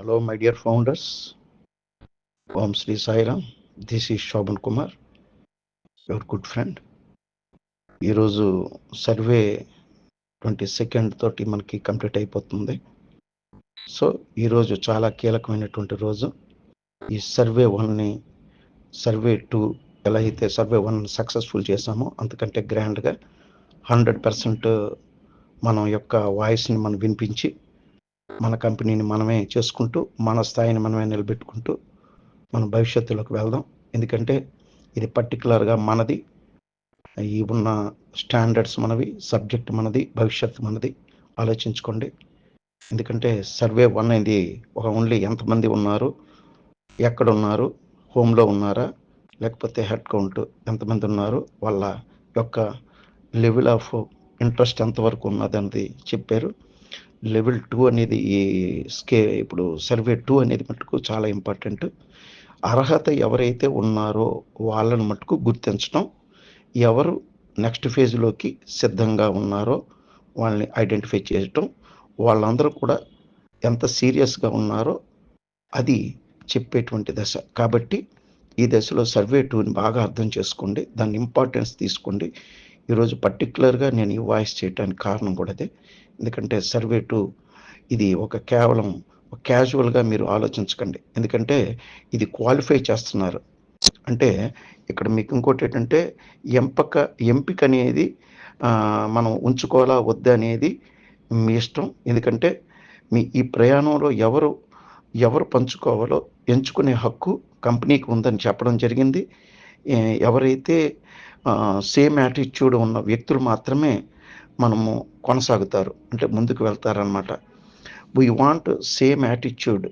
Hello my dear founders Om Shri Sairam this is Shobhan Kumar your good friend ఈరోజు survey twenty second తోటి మనకి complete అయిపోతుంది. So ఈరోజు చాలా కీలకమైనటువంటి రోజు. ఈ సర్వే వన్ని సర్వే టూ ఎలా అయితే సర్వే వన్ సక్సెస్ఫుల్ చేసామో అంతకంటే గ్రాండ్గా హండ్రెడ్ పర్సెంట్ మనం యొక్క వాయిస్ని మనం వినిపించి మన కంపెనీని మనమే చేసుకుంటూ మన స్థాయిని మనమే నిలబెట్టుకుంటూ మన భవిష్యత్తులోకి వెళ్దాం. ఎందుకంటే ఇది పర్టికులర్గా మనది. ఈ ఉన్న స్టాండర్డ్స్ మనవి సబ్జెక్ట్ మనది భవిష్యత్తు మనది. ఆలోచించుకోండి. ఎందుకంటే సర్వే వన్ అనేది ఒక ఓన్లీ ఎంతమంది ఉన్నారు ఎక్కడ ఉన్నారు హోమ్లో ఉన్నారా లేకపోతే హెడ్ కౌంట్ ఎంతమంది ఉన్నారు వాళ్ళ యొక్క లెవెల్ ఆఫ్ ఇంట్రెస్ట్ ఎంతవరకు ఉన్నది అనేది చెప్పారు. లెవెల్ టూ అనేది ఈ స్కే ఇప్పుడు సర్వే టూ అనేది మటుకు చాలా ఇంపార్టెంట్. అర్హత ఎవరైతే ఉన్నారో వాళ్ళని మటుకు గుర్తించడం ఎవరు నెక్స్ట్ ఫేజ్లోకి సిద్ధంగా ఉన్నారో వాళ్ళని ఐడెంటిఫై చేయటం వాళ్ళందరూ కూడా ఎంత సీరియస్గా ఉన్నారో అది చెప్పేటువంటి దశ. కాబట్టి ఈ దశలో సర్వే టూని బాగా అర్థం చేసుకోండి దాని ఇంపార్టెన్స్ తీసుకోండి. ఈరోజు పర్టికులర్గా నేను ఈ వాయిస్ చేయడానికి కారణం కూడా అదే. ఎందుకంటే సర్వే టూ ఇది ఒక కేవలం క్యాజువల్గా మీరు ఆలోచించకండి. ఎందుకంటే ఇది క్వాలిఫై చేస్తున్నారు. అంటే ఇక్కడ మీకు ఇంకోటి ఏంటంటే ఎంపక ఎంపిక అనేది మనం ఉంచుకోవాలా వద్దా అనేది మీ ఇష్టం. ఎందుకంటే మీ ఈ ప్రయాణంలో ఎవరు ఎవరు పంచుకోవాలో ఎంచుకునే హక్కు కంపెనీకి ఉందని చెప్పడం జరిగింది. ఎవరైతే సేమ్ యాటిట్యూడ్ ఉన్న వ్యక్తులు మాత్రమే మనము కొనసాగుతారు అంటే ముందుకు వెళ్తారనమాట we want same attitude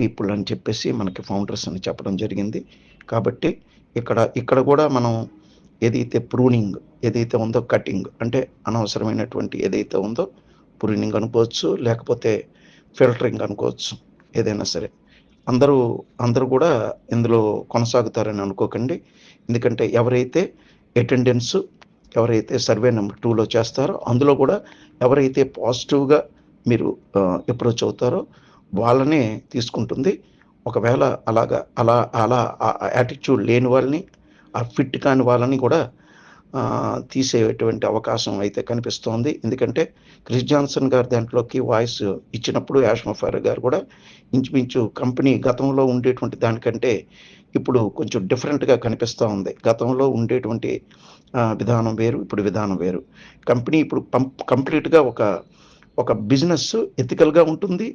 people అని చెప్పేసి మనకి ఫౌండర్స్ అని చెప్పడం జరిగింది. కాబట్టి ఇక్కడ ఇక్కడ కూడా మనం ఏదైతే ప్రూనింగ్ ఏదైతే ఉందో కటింగ్ అంటే అనవసరమైనటువంటి ఏదైతే ఉందో ప్రూనింగ్ అనుకోవచ్చు లేకపోతే ఫిల్టరింగ్ అనుకోవచ్చు ఏదైనా సరే. అందరూ అందరూ కూడా ఇందులో కొనసాగుతారని అనుకోకండి. ఎందుకంటే ఎవరైతే అటెండెన్స్ ఎవరైతే సర్వే నెంబర్ టూలో చేస్తారో అందులో కూడా ఎవరైతే పాజిటివ్గా మీరు అప్రోచ్ అవుతారో వాళ్ళనే తీసుకుంటుంది. ఒకవేళ అలాగా అలా అలా యాటిట్యూడ్ లేని వాళ్ళని ఆ ఫిట్ కాని వాళ్ళని కూడా తీసేటువంటి అవకాశం అయితే కనిపిస్తోంది. ఎందుకంటే క్రిస్ జాన్సన్ గారు దాంట్లోకి వాయిస్ ఇచ్చినప్పుడు యాష్మఫార్ గారు కూడా ఇంచుమించు కంపెనీ గతంలో ఉండేటువంటి దానికంటే ఇప్పుడు కొంచెం డిఫరెంట్గా కనిపిస్తూ ఉంది. గతంలో ఉండేటువంటి విధానం వేరు ఇప్పుడు విధానం వేరు. కంపెనీ ఇప్పుడు పంప్ కంప్లీట్గా ఒక ఒక బిజినెస్ ఎథికల్గా ఉంటుంది.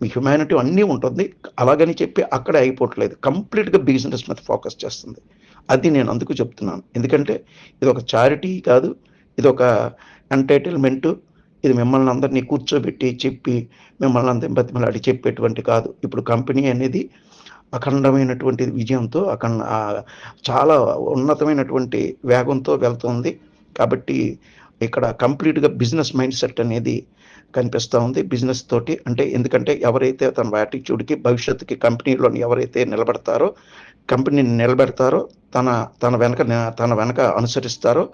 మీ హ్యుమానిటీ అన్నీ ఉంటుంది. అలాగని చెప్పి అక్కడే అయిపోవట్లేదు. కంప్లీట్గా బిజినెస్ మీద ఫోకస్ చేస్తుంది. అది నేను అందుకు చెప్తున్నాను. ఎందుకంటే ఇది ఒక చారిటీ కాదు ఇది ఒక ఎంటైటిల్మెంటు ఇది మిమ్మల్ని అందరినీ కూర్చోబెట్టి చెప్పి మిమ్మల్ని అందరిని బతిమలాడి చెప్పేటువంటి కాదు. ఇప్పుడు కంపెనీ అనేది అఖండమైనటువంటి విజయంతో అఖండ చాలా ఉన్నతమైనటువంటి వేగంతో వెళ్తుంది. కాబట్టి ఇక్కడ కంప్లీట్గా బిజినెస్ మైండ్ సెట్ అనేది కనిపిస్తూ ఉంది బిజినెస్ తోటి. అంటే ఎందుకంటే ఎవరైతే తన యాటిట్యూడ్కి భవిష్యత్తుకి కంపెనీలోని ఎవరైతే నిలబడతారో కంపెనీని నిలబెడతారో తన తన వెనక తన వెనక అనుసరిస్తారో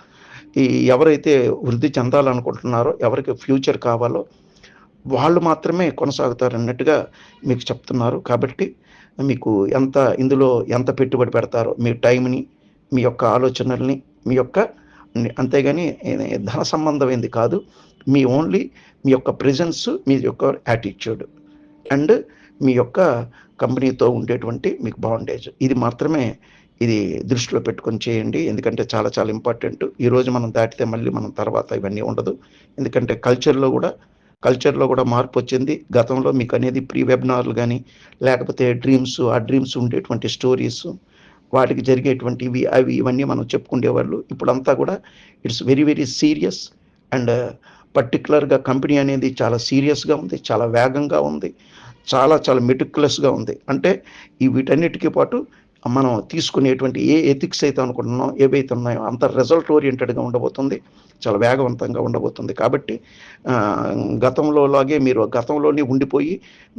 ఈ ఎవరైతే వృద్ధి చెందాలనుకుంటున్నారో ఎవరికి ఫ్యూచర్ కావాలో వాళ్ళు మాత్రమే కొనసాగుతారు అన్నట్టుగా మీకు చెప్తున్నారు. కాబట్టి మీకు ఎంత ఇందులో ఎంత పెట్టుబడి పెడతారో మీ టైంని మీ యొక్క ఆలోచనల్ని మీ యొక్క అంతేగాని ధన సంబంధమైంది కాదు. మీ ఓన్లీ మీ యొక్క ప్రెజెన్స్ మీ యొక్క యాటిట్యూడ్. అండ్ మీ యొక్క కంపెనీతో ఉండేటువంటి మీకు బాండేజ్. ఇది మాత్రమే ఇది దృష్టిలో పెట్టుకొని చేయండి. ఎందుకంటే చాలా చాలా ఇంపార్టెంట్. ఈరోజు మనం దాటితే మళ్ళీ మనం తర్వాత ఇవన్నీ ఉండదు. ఎందుకంటే కల్చర్లో కూడా కల్చర్లో కూడా మార్పు వచ్చింది. గతంలో మీకు అనేది ప్రీ వెబినార్లు కానీ లేకపోతే డ్రీమ్స్ ఆ డ్రీమ్స్ ఉండేటువంటి స్టోరీస్ వాటికి జరిగేటువంటివి అవి ఇవన్నీ మనం చెప్పుకునేవాళ్ళు ఇప్పుడంతా కూడా it's very very serious and పర్టికులర్గా కంపెనీ అనేది చాలా సీరియస్గా ఉంది చాలా వేగంగా ఉంది చాలా చాలా మెటిక్యులస్గా ఉంది. అంటే ఈ వీటన్నిటికీ పాటు మనం తీసుకునేటువంటి ఏ ఎథిక్స్ అయితే అనుకుంటున్నాం ఏవైతే ఉన్నాయో అంత రిజల్ట్ ఓరియంటెడ్గా ఉండబోతుంది. చాలా వేగవంతంగా ఉండబోతుంది. కాబట్టి గతంలోలాగే మీరు గతంలోనే ఉండిపోయి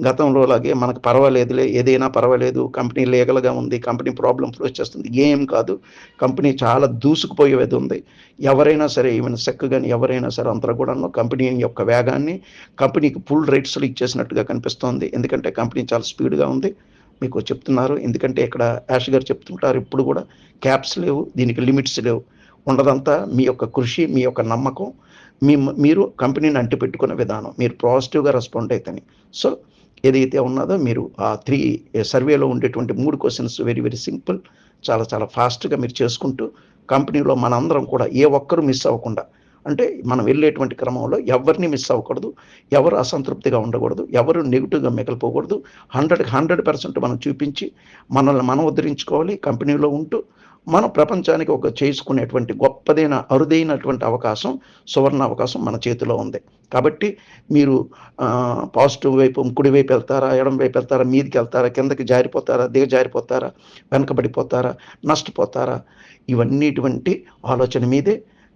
గతంలోలాగే మనకు పర్వాలేదులే ఏదైనా పర్వాలేదు కంపెనీ లీగల్గా ఉంది కంపెనీ ప్రాబ్లం ఫేస్ చేస్తుంది ఏం కాదు. కంపెనీ చాలా దూసుకుపోయేది ఉంది. ఎవరైనా సరే ఈవెన్ సెక్ కానీ ఎవరైనా సరే అంతా కూడా కంపెనీ యొక్క వేగాన్ని కంపెనీకి ఫుల్ రేట్స్లో ఇచ్చేసినట్టుగా కనిపిస్తోంది. ఎందుకంటే కంపెనీ చాలా స్పీడ్గా ఉంది. మీకు చెప్తున్నారు. ఎందుకంటే ఇక్కడ యాష్ గారు చెప్తుంటారు ఇప్పుడు కూడా క్యాప్స్ లేవు దీనికి లిమిట్స్ లేవు. ఉండదంతా మీ యొక్క కృషి మీ యొక్క నమ్మకం మీ మీరు కంపెనీని అంటిపెట్టుకున్న విధానం. మీరు పాజిటివ్గా రెస్పాండ్ అవుతాయి సో ఏదైతే ఉన్నదో మీరు ఆ త్రీ సర్వేలో ఉండేటువంటి మూడు క్వశ్చన్స్ వెరీ వెరీ సింపుల్. చాలా చాలా ఫాస్ట్గా మీరు చేసుకుంటూ కంపెనీలో మనందరం కూడా ఏ ఒక్కరు మిస్ అవ్వకుండా అంటే మనం వెళ్ళేటువంటి క్రమంలో ఎవరిని మిస్ అవ్వకూడదు ఎవరు అసంతృప్తిగా ఉండకూడదు ఎవరు నెగిటివ్గా మిగిలిపోకూడదు. హండ్రెడ్ హండ్రెడ్ పర్సెంట్ మనం చూపించి మనల్ని మనం ఉద్ధరించుకోవాలి కంపెనీలో ఉంటూ మనం ప్రపంచానికి ఒక చేసుకునేటువంటి గొప్పదైన అరుదైనటువంటి అవకాశం సువర్ణ అవకాశం మన చేతిలో ఉంది. కాబట్టి మీరు పాజిటివ్ వైపు కుడి వైపు వెళ్తారా ఎడం వైపు వెళ్తారా మీదికి వెళ్తారా కిందకి జారిపోతారా దిగ జారిపోతారా వెనకబడిపోతారా నష్టపోతారా ఇవన్నీటువంటి ఆలోచన మీదే.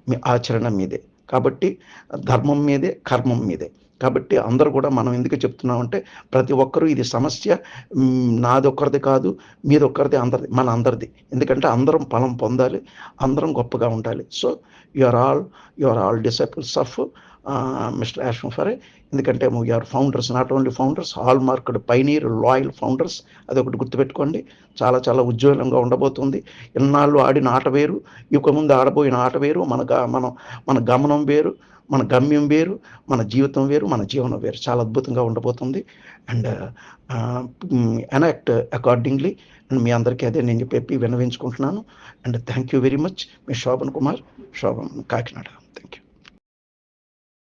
మీ ఆచరణ మీదే. కాబట్టి ధర్మం మీదే కర్మం మీదే. కాబట్టి అందరూ కూడా మనం ఎందుకు చెప్తున్నామంటే ప్రతి ఒక్కరూ ఇది సమస్య నాది ఒక్కరిది కాదు మీది ఒక్కరిది అందరిది మన అందరిది. ఎందుకంటే అందరం ఫలం పొందాలి అందరం గొప్పగా ఉండాలి. So you are all you are all disciples of mister యాషన్ ఫరే ఎందుకంటే our founders not only founders hallmarked pioneer loyal founders అది ఒకటి గుర్తుపెట్టుకోండి. చాలా చాలా ఉజ్వలంగా ఉండబోతుంది. ఇన్నాళ్ళు ఆడిన ఆట వేరు ఇక ముందు ఆడబోయిన ఆట వేరు మన మనం మన గమనం వేరు మన గమ్యం వేరు మన జీవితం వేరు మన జీవనం వేరు. చాలా అద్భుతంగా ఉండబోతుంది. అండ్ ఎనాక్ట్ అకార్డింగ్లీ అండ్ మీ అందరికీ అదే నేను చెప్పి వినవించుకుంటున్నాను. And thank you very much. Me Shobhan Kumar Shobhan Kakinada.